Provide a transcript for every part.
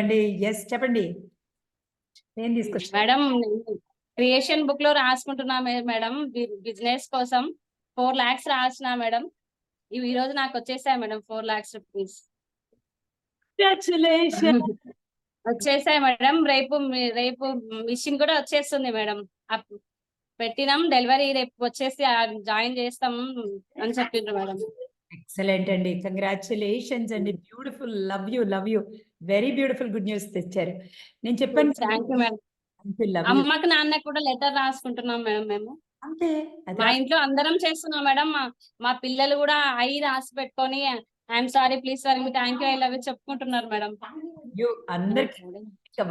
అండి ఎస్ చెప్పండి. Madam creation బుక్లో రాసుకుంటున్నా మేడం. బిజినెస్ కోసం ఫోర్ లాక్స్ రాసిన మేడం. ఇవి ఈ రోజు నాకు వచ్చేసాయి మేడం ఫోర్ లాక్స్ రూపీస్. వచ్చేసాయి మేడం. రేపు రేపు మిషన్ కూడా వచ్చేస్తుంది మేడం. పెట్టినాం డెలివరీ రేపు వచ్చేసి జాయిన్ చేస్తాం అని చెప్పిండ్రు మేడం. ఎక్సలెంట్ అండి. కంగ్రాచులేషన్స్ అండి. Beautiful. Love you love you. Very beautiful good news తెచ్చారు. నేను చెప్పాను thank you madam love you అమ్మకి నాన్నకి కూడా లెటర్ రాసుకుంటున్నాం మేడం మేము. అంతే. మా ఇంట్లో అందరం చేస్తున్నాం మేడం. మా పిల్లలు కూడా అయి రాసి పెట్టుకొని I'm sorry please sorry thank you I love చెప్పుకుంటున్నారు మేడం. అందరికి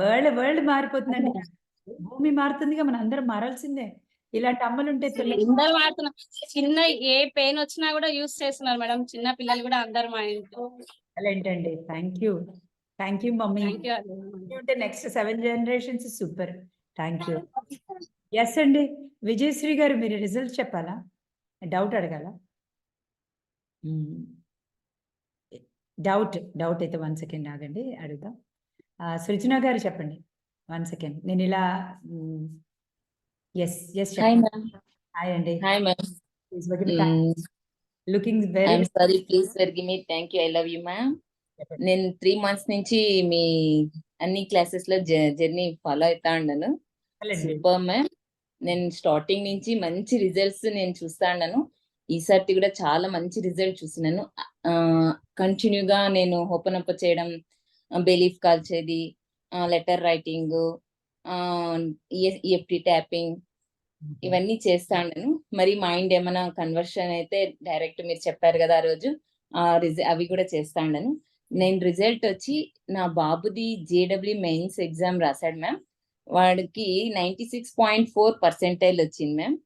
వరల్డ్ వరల్డ్ మారిపోతుందండి. భూమి మారుతుందిగా. మన అందరం మారాల్సిందే. ఇలాంటి అమ్మలు ఉంటే తెలియదు అందరు వాడుతున్నారు చిన్న ఏ పెయిన్ వచ్చినా కూడా యూస్ చేస్తున్నారు మేడం. చిన్న పిల్లలు కూడా అందరు మా ఇంట్లో. అండి thank you. Thank you mummy. ఉంటే next seven generations super. Thank you. Yes అండి. విజయశ్రీ గారు మీరు రిజల్ట్ చెప్పాలా? డౌట్ అడగాల? డౌట్ డౌట్ అయితే వన్ సెకండ్ ఆగండి అడుగుదాం. సృజన గారు చెప్పండి. One second. నేను ఇలా yes yes hi ma'am hi అండి hi ma'am looking very sorry please forgive me thank you I love you ma'am నేను త్రీ మంత్స్ నుంచి మీ అన్ని క్లాసెస్లో జర్నీ ఫాలో అవుతా ఉన్నాను. సూపర్ మ్యామ్ నేను స్టార్టింగ్ నుంచి మంచి రిజల్ట్స్ నేను చూస్తా ఉన్నాను. ఈసారి కూడా చాలా మంచి రిజల్ట్ చూసినాను. కంటిన్యూగా నేను ఓపెన్ అప్ చేయడం బెలీఫ్ కాల్చేది లెటర్ రైటింగ్ ఈఎఫ్టి ట్యాపింగ్ ఇవన్నీ చేస్తా ఉన్నాను మరి మైండ్ ఏమైనా కన్వర్షన్ అయితే డైరెక్ట్ మీరు చెప్పారు కదా ఆ రోజు ఆ రిజ అవి కూడా చేస్తా ఉన్నాను నేను రిజల్ట్ వచ్చి నా బాబుది జేడబ్ల్యూ మెయిన్స్ ఎగ్జామ్ రాశాడు మ్యామ్ వాడికి ninety six point four percentile వచ్చింది మ్యామ్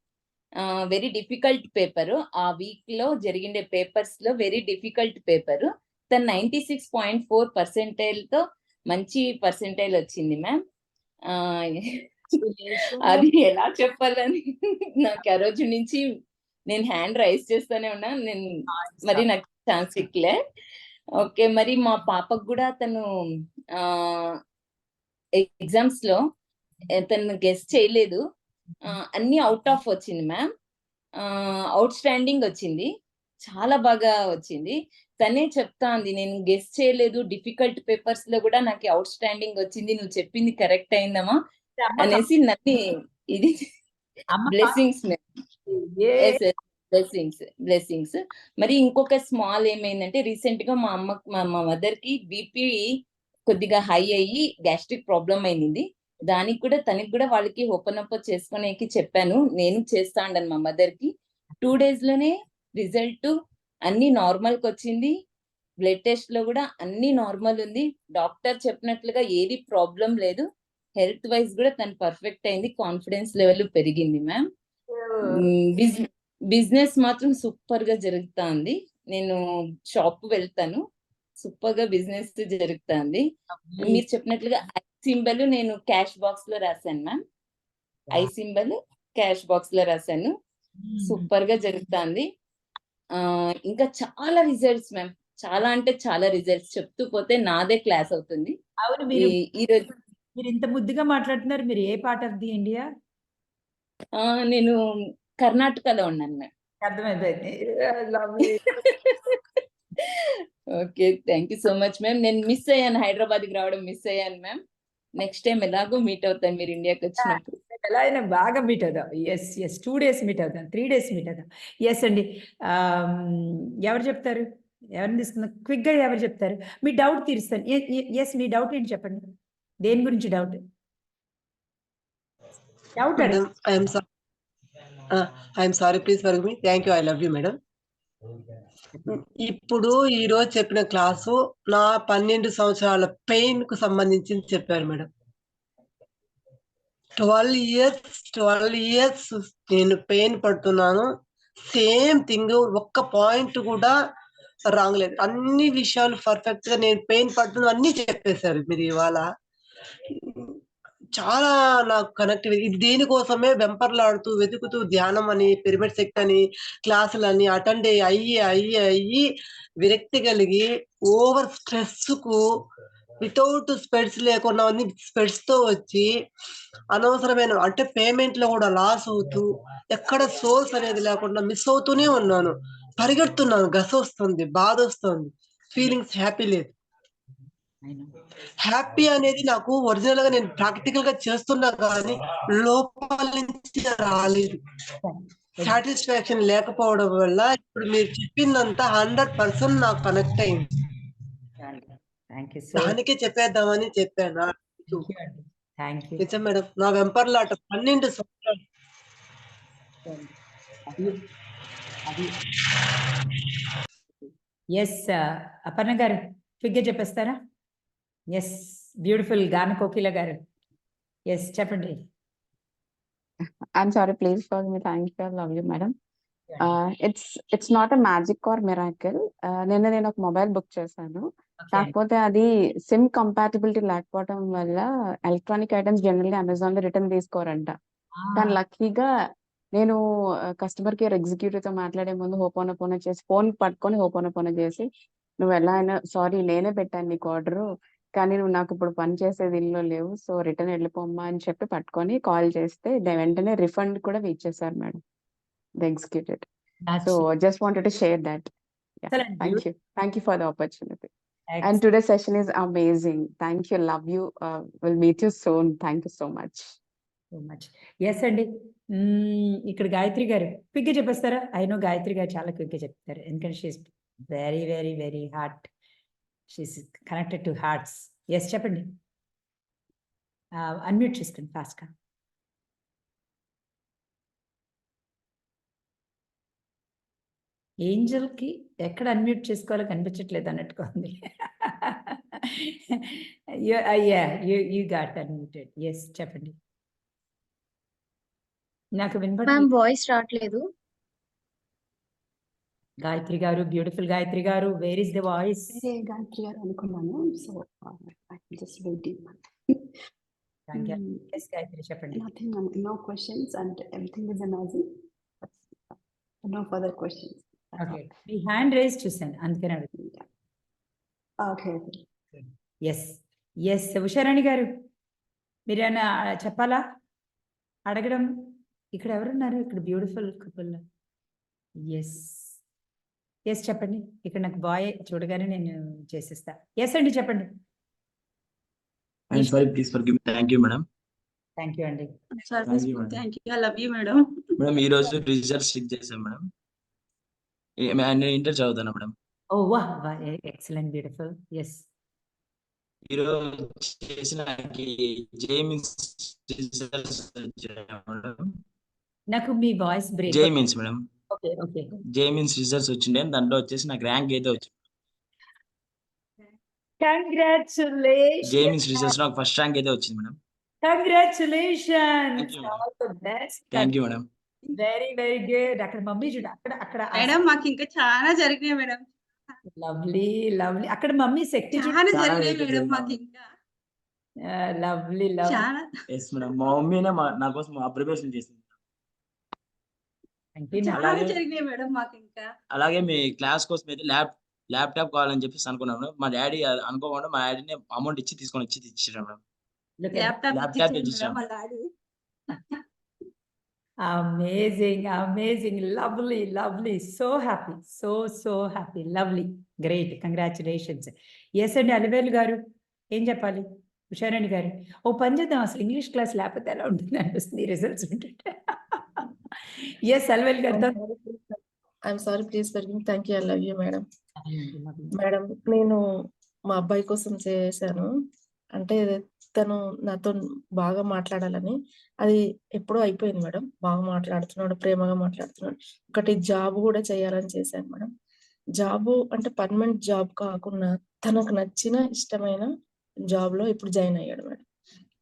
వెరీ డిఫికల్ట్ పేపర్ ఆ వీక్లో జరిగిండే పేపర్స్లో వెరీ డిఫికల్ట్ పేపర్ తను నైంటీ సిక్స్ పాయింట్ ఫోర్ పర్సెంటైల్తో మంచి పర్సెంటైల్ వచ్చింది మ్యామ్ అది ఎలా చెప్పాలని? నాకు ఆ రోజు నుంచి నేను హ్యాండ్ రైస్ చేస్తూనే ఉన్నా. నేను మరి నాకు ఛాన్స్ ఇక్కలే ఓకే మరి మా పాపకు కూడా తను ఎగ్జామ్స్లో తను గెస్ట్ చేయలేదు. అన్ని అవుట్ ఆఫ్ వచ్చింది మ్యామ్. అవుట్ స్టాండింగ్ వచ్చింది. చాలా బాగా వచ్చింది. తనే చెప్తా ఉంది నేను గెస్ట్ చేయలేదు డిఫికల్ట్ పేపర్స్లో కూడా నాకు అవుట్ స్టాండింగ్ వచ్చింది నువ్వు చెప్పింది కరెక్ట్ అయిందమ్మా అనేసి నన్ను ఇది బ్లెస్సింగ్స్ బ్లెస్సింగ్స్ బ్లెస్సింగ్స్. మరి ఇంకొక స్మాల్ ఏమైందంటే రీసెంట్గా మా అమ్మ మా మా మదర్కి బీపీ కొద్దిగా హై అయ్యి గ్యాస్ట్రిక్ ప్రాబ్లం అయింది. దానికి కూడా తనకి కూడా వాళ్ళకి ఓపెన్ అప్ చేసుకునేకి చెప్పాను. నేను చేస్తా ఉండను మా మదర్కి టూ డేస్లోనే రిజల్ట్ అన్ని నార్మల్కి వచ్చింది బ్లడ్ టెస్ట్లో కూడా అన్ని నార్మల్ ఉంది డాక్టర్ చెప్పినట్లుగా ఏది ప్రాబ్లం లేదు. హెల్త్ వైజ్ కూడా తను పర్ఫెక్ట్ అయింది. కాన్ఫిడెన్స్ లెవెల్ పెరిగింది మ్యామ్. బిజినెస్ మాత్రం సూపర్గా జరుగుతుంది. నేను షాప్ వెళ్తాను. సూపర్గా బిజినెస్ జరుగుతుంది. మీరు చెప్పినట్లుగా ఐ సింబల్ నేను క్యాష్ బాక్స్లో రాశాను మ్యామ్. ఐ సింబల్ క్యాష్ బాక్స్లో రాశాను. సూపర్గా జరుగుతుంది. ఇంకా చాలా రిజల్ట్స్ మ్యామ్ చాలా అంటే చాలా రిజల్ట్స్ చెప్తూ పోతే నాదే క్లాస్ అవుతుంది. అవును మీరు ఈ- ఈ రోజు మీరు ఇంత ముద్దుగా మాట్లాడుతున్నారు. మీరు ఏ పార్ట్ ఆఫ్ ది ఇండియా ఆ, నేను కర్ణాటకలో ఉన్నాను మ్యామ్ అర్థమైపోయింది okay thank you so much ma'am నేను మిస్ అయ్యాను. హైదరాబాద్కి రావడం మిస్ అయ్యాను మ్యామ్ నెక్స్ట్ టైం ఎలాగో మీట్ అవుతాను మీరు ఇండియాకి వచ్చినప్పుడు. ఎలా అయినా బాగా మీట్ అవుదాం. Yes yes two days meet అవుదాం త్రీ డేస్ మీట్ అవుదాం. ఎస్ అండి. ఎవరు చెప్తారు? ఎవరిని తీసుకుందాం? క్విక్గా ఎవరు చెప్తారు? మీ డౌట్ తీరుస్తాను. ఎస్ మీ డౌట్ ఏంటి చెప్పండి? దేని గురించి doubt doubt I'm sorry please for me thank you I love you madam ఇప్పుడు ఈ రోజు చెప్పిన క్లాసు నా పన్నెండు సంవత్సరాల పెయిన్కు సంబంధించి చెప్పారు madam twelve years twelve years నేను పెయిన్ పడుతున్నాను. సేమ్ థింగ్ ఒక్క పాయింట్ కూడా రాంగ్ లేదు. అన్ని విషయాలు పర్ఫెక్ట్గా నేను పెయిన్ పడుతున్నా అన్ని చెప్పేశారు మీరు ఇవాళ. చాలా నాకు కనెక్ట్ ఇది దీనికోసమే? వెంపర్లాడుతూ వెతుకుతూ ధ్యానం అని పిరమిడ్ శక్తి అని క్లాసులని అటెండ్ అయ్యి అయ్యి అయ్యి విరక్తి కలిగి ఓవర్ స్ట్రెస్కు వితౌట్ స్పెడ్స్ లేకుండా స్పెడ్స్తో వచ్చి అనవసరమైన అంటే పేమెంట్లో కూడా లాస్ అవుతూ ఎక్కడ సోర్స్ అనేది లేకుండా మిస్ అవుతూనే ఉన్నాను. పరిగెడుతున్నాను. గస వస్తుంది బాధ వస్తుంది. ఫీలింగ్స్ హ్యాపీ లేదు. హ్యాపీ అనేది నాకు ఒరిజినల్గా నేను ప్రాక్టికల్గా చేస్తున్నా కానీ లోపల నుంచి రాలేదు. సాటిస్ఫాక్షన్ లేకపోవడం వల్ల ఇప్పుడు మీరు చెప్పిందంతా హండ్రెడ్ పర్సెంట్ నాకు కనెక్ట్ అయింది. థ్యాంక్ యూ దానికే చెప్పేద్దామని చెప్పాను. థ్యాంక్ యూ నిజం మేడం. నా వెంపర్లాట పన్నెండు సంవత్సరాలు. ఎస్ అపర్ణ గారు ఫిగ్గా చెప్పేస్తారా? ఎస్ బ్యూటిఫుల్ గాన కోకిల గారు. ఎస్ చెప్పండి. Me. Thank you. I love you, madam. Yeah. Uh, it's it's not a magic or miracle. Uh, నిన్న నేను ఒక మొబైల్ బుక్ చేశాను. కాకపోతే అది సిమ్ కంపాటిబిలిటీ లేకపోవడం వల్ల ఎలక్ట్రానిక్ ఐటమ్స్ జనరల్గా అమెజాన్లో రిటర్న్ తీసుకోరంట. కానీ లక్కీగా నేను కస్టమర్ కేర్ ఎగ్జిక్యూటివ్తో మాట్లాడే ముందు హోపోన పోన చేసి ఫోన్ పట్టుకొని హోపోన పోన చేసి నువ్వు ఎలా అయినా సారీ నేనే పెట్టాను నీకు ఆర్డర్ కానీ నువ్వు నాకు ఇప్పుడు పని చేసేది ఇల్లు లేవు సో రిటర్న్ వెళ్ళిపోమ్మా అని చెప్పి పట్టుకొని కాల్ చేస్తే వెంటనే రిఫండ్ కూడా ఇచ్చేసారు madam. The executive. So just wanted to share that. Thank you. Thank you for the opportunity. And today session is amazing thank you love you will meet you soon thank you so much so much yes అండి ఇక్కడ గాయత్రి గారు క్విక్గా చెప్పేస్తారా? అయినో గాయత్రి గారు చాలా క్విక్గా చెప్తారు. ఎందుకంటే she's very very very heart she's connected to hearts yes చెప్పండి. అన్మ్యూట్ చేసుకోండి ఫాస్ట్గా ఏంజల్కి ఎక్కడ అన్మ్యూట్ చేసుకోవాలో కనిపించట్లేదు అన్నట్టుగా ఉంది. అయ్యా you you got unmuted. Yes చెప్పండి. నాకు వినపడి వాయిస్ రావట్లేదు. గాయత్రి గారు బ్యూటిఫుల్ గాయత్రి గారు where is the voice? Gayatri గారు అనుకున్నాను. So just waiting yes Gayatri చెప్పండి. Nothing no questions and everything is amazing no further questions okay me hand raise చూసాను అందుకని ఓకే ఎస్ ఎస్ ఉషారాణి గారు మీరు ఏమైనా చెప్పాలా? అడగడం. ఇక్కడ ఎవరున్నారు? ఇక్కడ బ్యూటిఫుల్ కపుల్ ఎస్ ఎస్ చెప్పండి. ఇక్కడ నాకు బాయ్ చూడగానే నేను చేసేస్తా. ఎస్ అండి చెప్పండి. I'm sorry, please forgive me. Thank you, madam. Thank you అండి. Thank you, madam. Thank you I love you madam madam ఈ రోజు రిజల్ట్స్ చెక్ చేశాం మేడం నేను ఇంటర్ చదువుతాను madam? Oh wow excellent beautiful yes ఈ రోజు చేసిన జేమిన్స్ నాకు మీ voice break JEE Mains madam. Okay okay. JEE Mains results వచ్చిండే దాంట్లో వచ్చేసి నాకు ర్యాంక్ అయితే వచ్చింది. కంగ్రాచులేషన్ జేమిన్స్ రిజల్ట్స్ నాకు ఫస్ట్ ర్యాంక్ అయితే వచ్చింది madam. Congratulation thank you madam very very good అక్కడ మమ్మీ చూడు అక్కడ అక్కడ మేడం మాకు ఇంకా చాలా జరిగినాయి మేడం. లవ్లీ లవ్లీ అక్కడ మమ్మీ శక్తి చాలా జరిగినాయి మేడం. మాకు ఇంకా. లవ్లీ లవ్ చాలా. Yes madam. మా మమ్మీనే మా నా కోసం ప్రిపరేషన్ చేసింది. అలాగే- మీ క్లాస్ కోసం అయితే ల్యాప్ ల్యాప్టాప్ కావాలని చెప్పేసి అనుకున్నాను మా డాడీ అనుకోకుండా మా డాడీని అమౌంట్ ఇచ్చి తీసుకొని వచ్చి ఇచ్చారు మేడం. ల్యాప్టాప్ ఇచ్చేసాడు ఇచ్చేసాం. మేడం మా daddy amazing amazing lovely lovely so happy so so happy lovely great congratulations yes అండి అలివేలు గారు ఏం చెప్పాలి? ఉషారాణి గారు. ఓ పని చేద్దాం అసలు ఇంగ్లీష్ క్లాస్ లేకపోతే ఎలా ఉంటుంది అనిపిస్తుంది? రిజల్ట్స్ ఉంటుంటే ఎస్ అలివేలు గారితో I'm sorry please forgive thank you I love you madam madam నేను మా అబ్బాయి కోసం చేశాను. అంటే తను నాతో బాగా మాట్లాడాలని. అది ఎప్పుడో అయిపోయింది మేడం. బాగా మాట్లాడుతున్నాడు ప్రేమగా మాట్లాడుతున్నాడు. ఒకటి జాబ్ కూడా చేయాలని చేశాను మేడం. జాబ్ అంటే పర్మనెంట్ జాబ్ కాకుండా తనకు నచ్చిన ఇష్టమైన జాబ్లో ఇప్పుడు జాయిన్ అయ్యాడు మేడం.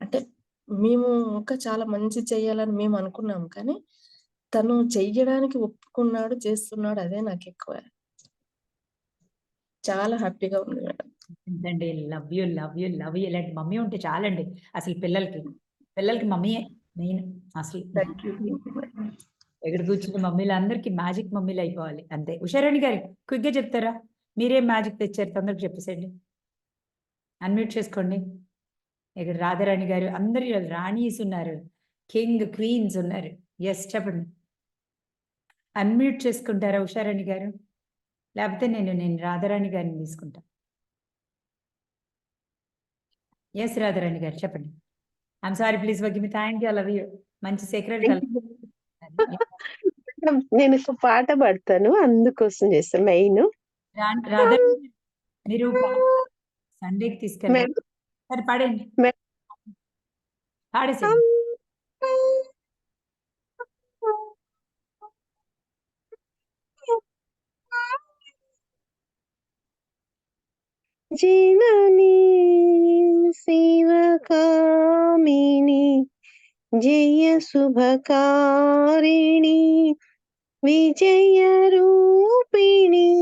అంటే మేము ఇంకా చాలా మంచి చేయాలని మేము అనుకున్నాం కానీ తను చెయ్యడానికి ఒప్పుకున్నాడు చేస్తున్నాడు అదే నాకు ఎక్కువ. చాలా హ్యాపీగా ఉంది మేడం. అండి love you love you love you. ఇలాంటి మమ్మీ ఉంటే చాలండి అసలు పిల్లలకి. పిల్లలకి మమ్మీయే మెయిన్ అసలు. ఎక్కడ కూర్చున్న మమ్మీలు అందరికి మ్యాజిక్ మమ్మీలు అయిపోవాలి. అంతే. ఉషారాణి గారు క్విక్గా చెప్తారా? మీరేం మ్యాజిక్ తెచ్చారు తొందరగా చెప్పేసేయండి. అన్మ్యూట్ చేసుకోండి. ఇక్కడ రాధారాణి గారు అందరు రాణీస్ ఉన్నారు. కింగ్ క్వీన్స్ ఉన్నారు. ఎస్ చెప్పండి. అన్మ్యూట్ చేసుకుంటారా ఉషారాణి గారు? లేకపోతే నేను నేను రాధారాణి గారిని తీసుకుంటా. ఎస్ రాధారాణి గారు చెప్పండి. I'm sorry please వగ్గి me thank you love you మంచి సెక్రెట్ నేను ఒక పాట పాడతాను అందుకోసం చేస్తాను మెయిన్. రాధా మీరు సండేకి తీసుకెళ్ళండి. సరే పాడండి. మేడం. జనని జననీ శివకామిని జయ శుభకారిణి విజయ రూపిణి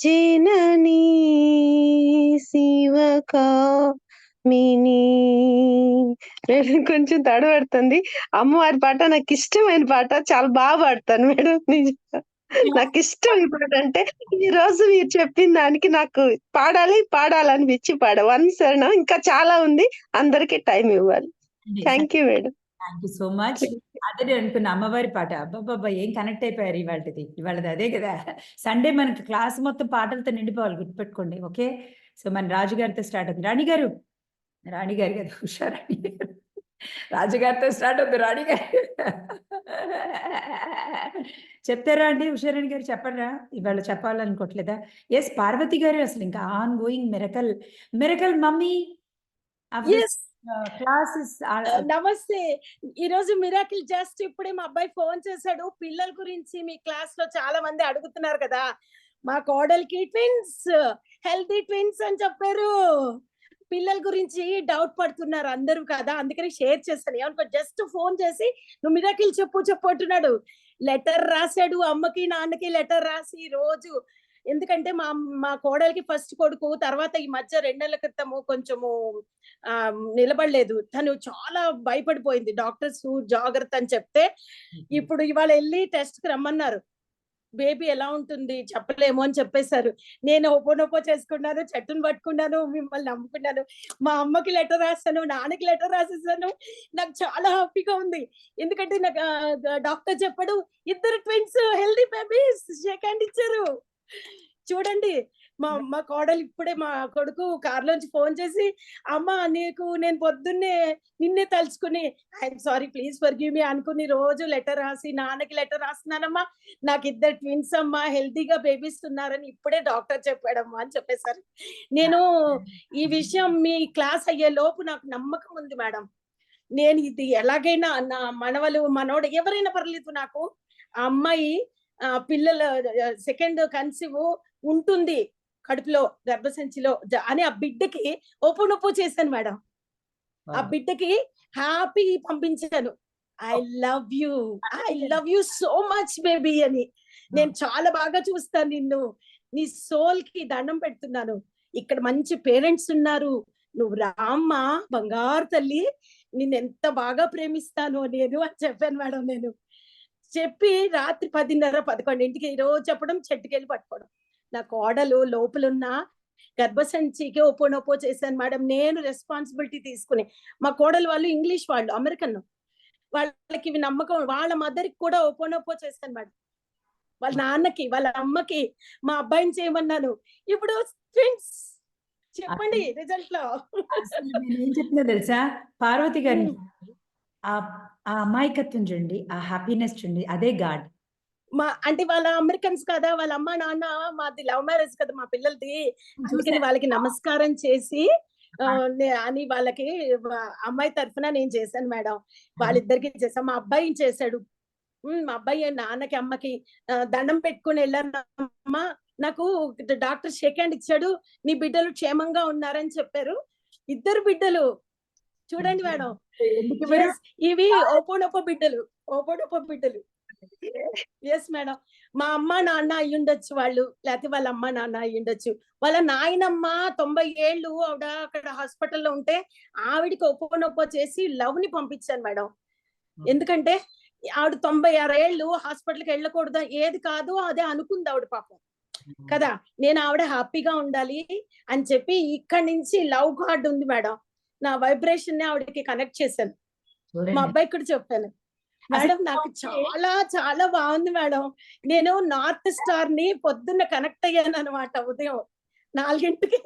జననీ శివకామిని నేను కొంచెం తడబడుతుంది. అమ్మవారి పాట నాకు ఇష్టమైన పాట. చాలా బాగా పాడతాను మేడం. నిజంగా. నాకు ఇష్టం పాట అంటే ఈ రోజు మీరు చెప్పిన దానికి నాకు పాడాలి పాడాలని పిచ్చి పాడ వన్ శరణం. ఇంకా చాలా ఉంది. అందరికి టైం ఇవ్వాలి. Thank you madam. Thank you so much. అదే నేను అనుకున్న అమ్మవారి పాట. అబ్బాబ్బా ఏం కనెక్ట్ అయిపోయారు ఇవాళది. ఇవాళది అదే కదా. సండే మనకి క్లాస్ మొత్తం పాటలతో నిండిపోవాలి. గుర్తుపెట్టుకోండి. ఓకే? సో మన రాజుగారితో స్టార్ట్ అవుతుంది. రాణి గారు. రాణి గారు కదా. ఉషారాణి గారు. రాజుగారితో స్టార్ట్ అవుతుంది. రాణి గారు. చెప్తారా అండి ఉషారాణి గారు? చెప్పరా ఇవాళ చెప్పాలనుకోవట్లేదా ఎస్ పార్వతి గారు అసలు ఇంకా ongoing miracle miracle mummy. Classes namaste. ఈ రోజు మిరాకిల్ జస్ట్ ఇప్పుడే మా అబ్బాయి ఫోన్ చేశాడు. పిల్లల గురించి మీ క్లాస్లో చాలా మంది అడుగుతున్నారు కదా. మా కోడలికి ట్విన్స్ హెల్తీ ట్విన్స్ అని చెప్పారు. పిల్లల గురించి డౌట్ పడుతున్నారు అందరూ కదా. అందుకని షేర్ చేస్తాను. ఏమనుకో జస్ట్ ఫోన్ చేసి నువ్వు మిరాకిల్ చెప్పు చెప్పు అంటున్నాడు. లెటర్ రాశాడు అమ్మకి నాన్నకి లెటర్ రాసి రోజు. ఎందుకంటే మా మా కోడలికి ఫస్ట్ కొడుకు తర్వాత ఈ మధ్య రెండు నెలల క్రితము కొంచెము ఆ నిలబడలేదు. తను చాలా భయపడిపోయింది. డాక్టర్స్ జాగ్రత్త అని చెప్తే ఇప్పుడు ఇవాళ వెళ్ళి టెస్ట్కి రమ్మన్నారు. బేబీ ఎలా ఉంటుంది చెప్పలేము అని చెప్పేశారు. నేను ఓపోనోపో చేసుకున్నాను చెట్టును పట్టుకున్నాను మిమ్మల్ని నమ్ముకున్నాను. మా అమ్మకి లెటర్ రాస్తాను నాన్నకి లెటర్ రాసేసాను నాకు చాలా హ్యాపీగా ఉంది. ఎందుకంటే నాకు డాక్టర్ చెప్పాడు ఇద్దరు twins healthy babies shake hand ఇచ్చారు. చూడండి మా మా కోడలు ఇప్పుడే మా కొడుకు కార్లోంచి ఫోన్ చేసి అమ్మ నీకు నేను పొద్దున్నే నిన్నే తలుచుకుని I'm sorry please forgive me అనుకుని రోజు లెటర్ రాసి నాన్నకి లెటర్ రాస్తున్నానమ్మా. నాకు ఇద్దరు ట్విన్స్ అమ్మా హెల్తీగా బేబీస్ ఉన్నారని ఇప్పుడే డాక్టర్ చెప్పాడమ్మా అని చెప్పేశారు. నేను ఈ విషయం మీ క్లాస్ అయ్యే లోపు నాకు నమ్మకం ఉంది మేడం. నేను ఇది ఎలాగైనా నా మనవలు మనోడు ఎవరైనా పర్లేదు నాకు. ఆ అమ్మాయి ఆ పిల్లల సెకండ్ కన్సీవ్ ఉంటుంది. కడుపులో గర్భసంచిలో అని ఆ బిడ్డకి ఓపెన్ ఒప్పు చేశాను మేడం. ఆ బిడ్డకి హ్యాపీ పంపించాను. I love you. I love you so much baby అని. నేను చాలా బాగా చూస్తాను నిన్ను. నీ సోల్కి దండం పెడుతున్నాను. ఇక్కడ మంచి పేరెంట్స్ ఉన్నారు. నువ్వు రామ్మా బంగారు తల్లి. నిన్ను ఎంత బాగా ప్రేమిస్తాను నేను అని చెప్పాను మేడం నేను. చెప్పి రాత్రి పదిన్నర పదకొండింటికి రోజు చెప్పడం చెట్టుకెళ్ళి పట్టుకోవడం. నా కోడలు లోపలున్న గర్భసంచికి ఓపోనోపో చేశాను మేడం. నేను రెస్పాన్సిబిలిటీ తీసుకుని మా కోడలు వాళ్ళు ఇంగ్లీష్ వాళ్ళు అమెరికన్ వాళ్ళకి ఇవి నమ్మకం వాళ్ళ మదర్కి కూడా ఓపోనోపో చేశాను మేడం. వాళ్ళ నాన్నకి వాళ్ళ అమ్మకి మా అబ్బాయిని చేయమన్నాను. ఇప్పుడు ట్విన్స్ చెప్పండి రిజల్ట్లో ఏం చెప్తున్నా తెలుసా? పార్వతి. ఆ ఆ అమాయకత్వం చూడండి ఆ హ్యాపీనెస్ చూడండి అదే గాడ్. మా అంటే వాళ్ళ అమెరికన్స్ కదా వాళ్ళ అమ్మ నాన్న మాది లవ్ మ్యారేజ్ కదా మా పిల్లలది. అందుకని వాళ్ళకి నమస్కారం చేసి అని వాళ్ళకి అమ్మాయి తరఫున నేను చేశాను మేడం. వాళ్ళిద్దరికి చేశాను. మా అబ్బాయి చేశాడు? మా అబ్బాయి నాన్నకి అమ్మకి దండం పెట్టుకుని వెళ్ళాను అమ్మా నాకు డాక్టర్ షేక్ హ్యాండ్ ఇచ్చాడు. నీ బిడ్డలు క్షేమంగా ఉన్నారని చెప్పారు. ఇద్దరు బిడ్డలు. చూడండి మేడం. ఇవి ఓపోనొపో బిడ్డలు. ఓపోనొపో బిడ్డలు. ఎస్ మేడం మా అమ్మ నాన్న అయి ఉండొచ్చు వాళ్ళు. లేకపోతే వాళ్ళ అమ్మ నాన్న అయి ఉండొచ్చు. వాళ్ళ నాయనమ్మ తొంభై ఏళ్ళు ఆవిడ అక్కడ హాస్పిటల్లో ఉంటే ఆవిడకి ఒప్పో చేసి లవ్ని పంపించాను మేడం. ఎందుకంటే ఆవిడ తొంభై ఆరు ఏళ్ళు హాస్పిటల్కి వెళ్ళకూడదు ఏది కాదు అదే అనుకుంది ఆవిడ పాపం. కదా నేను ఆవిడ హ్యాపీగా ఉండాలి అని చెప్పి ఇక్కడి నుంచి లవ్ కార్డ్ ఉంది మేడం. నా వైబ్రేషన్ని ఆవిడకి కనెక్ట్ చేశాను. మా చూడండి అబ్బాయికి కూడా చెప్పాను. మేడం నాకు చాలా చాలా బాగుంది మేడం. నేను నార్త్ స్టార్ని పొద్దున్న కనెక్ట్ అయ్యాను అనమాట ఉదయం నాలుగింటికి.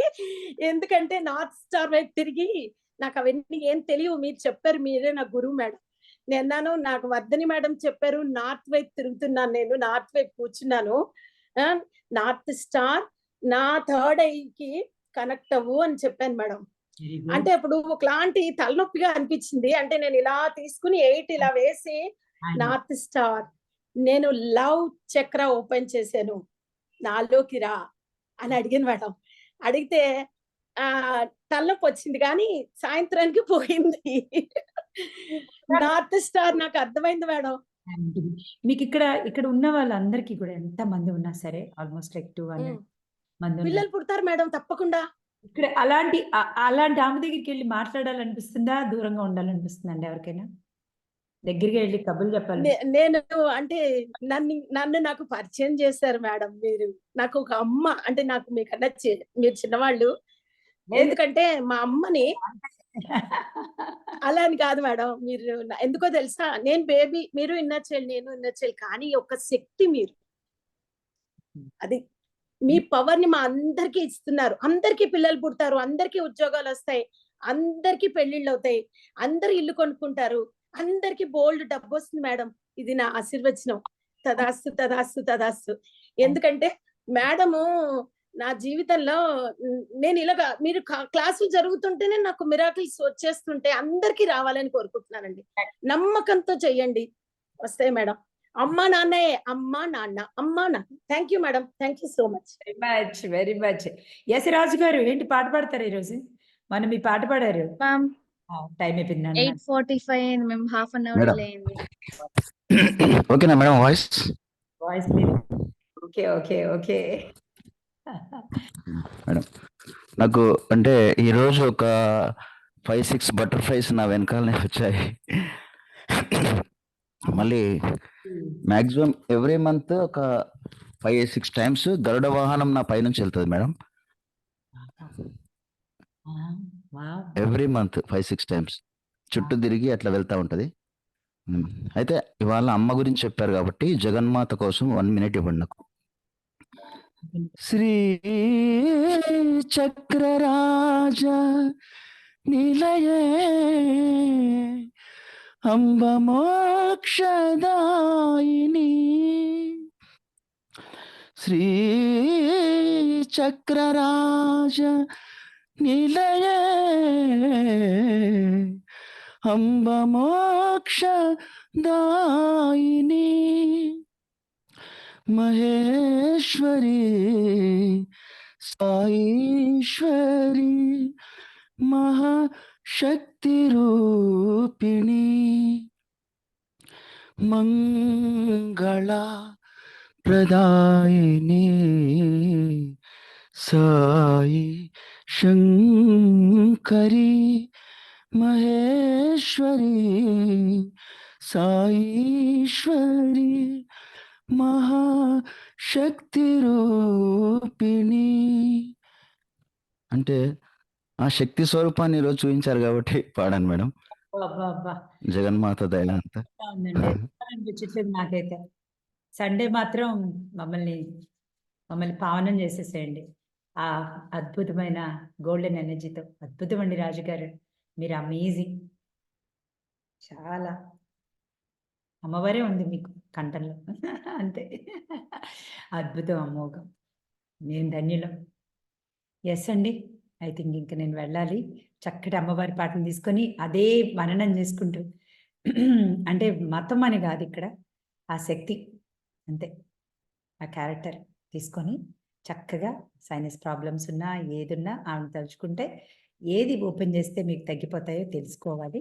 ఎందుకంటే నార్త్ స్టార్ వైపు తిరిగి నాకు అవన్నీ ఏం తెలియవు. మీరు చెప్పారు మీరే నా గురువు మేడం. నేను నాకు వర్ధని మేడం చెప్పారు. నార్త్ వైపు తిరుగుతున్నాను నేను నార్త్ వైపు కూర్చున్నాను. నార్త్ స్టార్ నా థర్డ్ ఐకి కనెక్ట్ అవ్వు అని చెప్పాను మేడం. అంటే అప్పుడు ఒకలాంటి తలనొప్పిగా అనిపించింది. అంటే నేను ఇలా తీసుకుని ఎయిట్ ఇలా వేసి నార్త్ స్టార్ నేను లవ్ చక్ర ఓపెన్ చేశాను. నాలోకి రా అని అడిగాను మేడం అడిగితే ఆ తలనొప్పి వచ్చింది కానీ సాయంత్రానికి పోయింది. నార్త్ స్టార్ నాకు అర్థమైంది మేడం. మీకు ఇక్కడ ఇక్కడ ఉన్న వాళ్ళందరికీ కూడా ఎంత మంది ఉన్నా సరే ఆల్మోస్ట్ లైక్ టూ హండ్రెడ్. మంది. పిల్లలు పుడతారు మేడం తప్పకుండా. ఇక్కడ అలాంటి అలాంటి ఆమె దగ్గరికి వెళ్ళి మాట్లాడాలనిపిస్తుందా? దూరంగా ఉండాలనిపిస్తుందా అండి ఎవరికైనా? దగ్గరికి వెళ్ళి కబుర్లు చెప్పాలి. నేను అంటే నన్ను నన్ను నాకు పరిచయం చేశారు మేడం మీరు. నాకు ఒక అమ్మ అంటే నాకు మీకన్నా మీరు చిన్నవాళ్ళు. ఎందుకంటే మా అమ్మని అలా అని కాదు మేడం. మీరు ఎందుకో తెలుసా? నేను బేబీ మీరు ఇన్నర్ చైల్డ్ నేను ఇన్నర్ చైల్డ్ కానీ ఒక శక్తి మీరు. అది మీ పవర్ని మా అందరికి ఇస్తున్నారు. అందరికి పిల్లలు పుడతారు. అందరికి ఉద్యోగాలు వస్తాయి. అందరికి పెళ్ళిళ్ళు అవుతాయి. అందరు ఇల్లు కొనుక్కుంటారు. అందరికి బోల్డ్ డబ్బు వస్తుంది మేడం. ఇది నా ఆశీర్వచనం. తదాస్తు తదాస్తు తదాస్తు. ఎందుకంటే మేడము నా జీవితంలో నేను ఇలాగా మీరు క్లాసులు జరుగుతుంటేనే నాకు మిరాకిల్స్ వచ్చేస్తుంటే అందరికీ రావాలని కోరుకుంటున్నానండి. నమ్మకంతో చెయ్యండి. వస్తాయి మేడం. అమ్మా నాన్నే అమ్మా నాన్న అమ్మా నాన్న. Thank you madam thank you so much very much very much yes Raju గారు ఏంటి పాట పాడతారు ఈరోజు? మనం మీ పాట పాడారు? మ్యామ్ టైం అయిపోయింది ఎయిట్ ఫార్టీ ఫైవ్ అయింది మేము హాఫ్ అన్ అవర్. అయింది. ఓకేనా madam voice voice okay okay okay madam నాకు అంటే ఈరోజు ఒక ఫైవ్ సిక్స్ బటర్ఫ్లైస్ నా వెనకాలనే వచ్చాయి. మళ్ళీ మ్యాక్సిమం ఎవ్రీ మంత్ ఒక ఫైవ్ సిక్స్ టైమ్స్ గరుడ వాహనం నా పైనుంచి వెళ్తుంది madam. Every month five six times. చుట్టూ తిరిగి అట్లా వెళ్తా ఉంటది. అయితే ఇవాళ అమ్మ గురించి చెప్పారు కాబట్టి జగన్మాత కోసం వన్ మినిట్ ఇవ్వండి నాకు. శ్రీ చక్రరాజ నిలయే अम्ब मोक्षदायिनी श्री चक्रराज निलय अम्ब मोक्षदायिनी महेश्वरी साईश्वरी महा शक्तिरूपिणी मङ्गला प्रदायिने साई शङ्करी महेश्वरी साईश्वरी మహాశక్తిరూపిణి అంటే ఆ శక్తి స్వరూపాన్ని ఈరోజు చూపించారు కాబట్టి పాడాను మేడం. అబ్బా అబ్బా జగన్మాత దయ అంతా. ఉందండి అనిపించట్లేదు నాకైతే. సండే మాత్రం మమ్మల్ని మమ్మల్ని పావనం చేసేసేయండి. ఆ అద్భుతమైన గోల్డెన్ ఎనర్జీతో. అద్భుతం అండి రాజుగారు. మీరు అమేజింగ్. చాలా. అమ్మవారే ఉంది మీకు కంఠంలో. అంతే. అద్భుతం అమోఘం. నేను ధన్యులం. ఎస్ అండి. ఐ థింక్ ఇంకా నేను వెళ్ళాలి. చక్కటి అమ్మవారి పాటను తీసుకొని అదే మననం చేసుకుంటూ. అంటే మతం అని కాదు ఇక్కడ. ఆ శక్తి. అంతే. ఆ క్యారెక్టర్ తీసుకొని చక్కగా సైనస్ ప్రాబ్లమ్స్ ఉన్నా ఏదున్నా ఆమెను తలుచుకుంటే ఏది ఓపెన్ చేస్తే మీకు తగ్గిపోతాయో తెలుసుకోవాలి.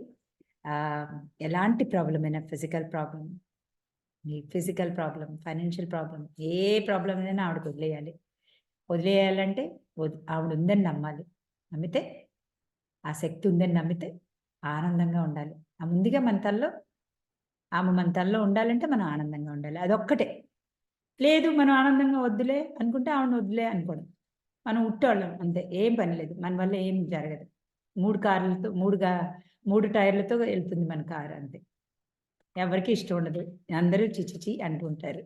ఎలాంటి ప్రాబ్లం అయినా ఫిజికల్ ప్రాబ్లం మీ ఫిజికల్ ప్రాబ్లం ఫైనాన్షియల్ ప్రాబ్లం ఏ ప్రాబ్లం అయినా ఆవిడకి వదిలేయాలి. వదిలేయాలంటే ఆవిడ ఉందని నమ్మాలి. నమ్మితే ఆ శక్తి ఉందని నమ్మితే ఆనందంగా ఉండాలి. ఆ ముందుగా మన తల్లో ఆమె మన తల్లో ఉండాలంటే మనం ఆనందంగా ఉండాలి. అదొక్కటే. లేదు మనం ఆనందంగా వద్దులే అనుకుంటే ఆవిడ వద్దులే అనుకోవడం. మనం ఉట్టోళ్ళం అంతే. ఏం పని లేదు. మన వల్ల ఏం జరగదు. మూడు కార్లతో మూడుగా మూడు టైర్లతో వెళ్తుంది మన కారు అంతే. ఎవరికి ఇష్టం ఉండదు. అందరూ చిచిచి అంటుంటారు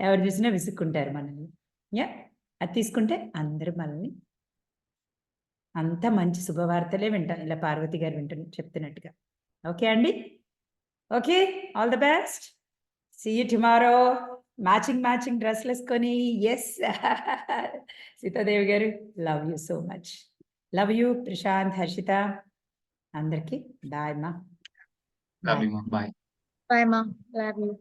ఎవరు చూసినా విసుక్కుంటారు మనల్ని. యా అది తీసుకుంటే అందరూ మనల్ని అంతా మంచి శుభవార్తలే వింటాం ఇలా పార్వతి గారు వింటున్న చెప్తున్నట్టుగా. ఓకే అండి? Okay all the best. See you tomorrow. Matching matching డ్రెస్లు వేసుకొని. ఎస్ సీతాదేవి గారు love you so much. Love you Prashanth Harshitha. అందరికీ బాయ్ మా love you bye Bye, ma. Love you.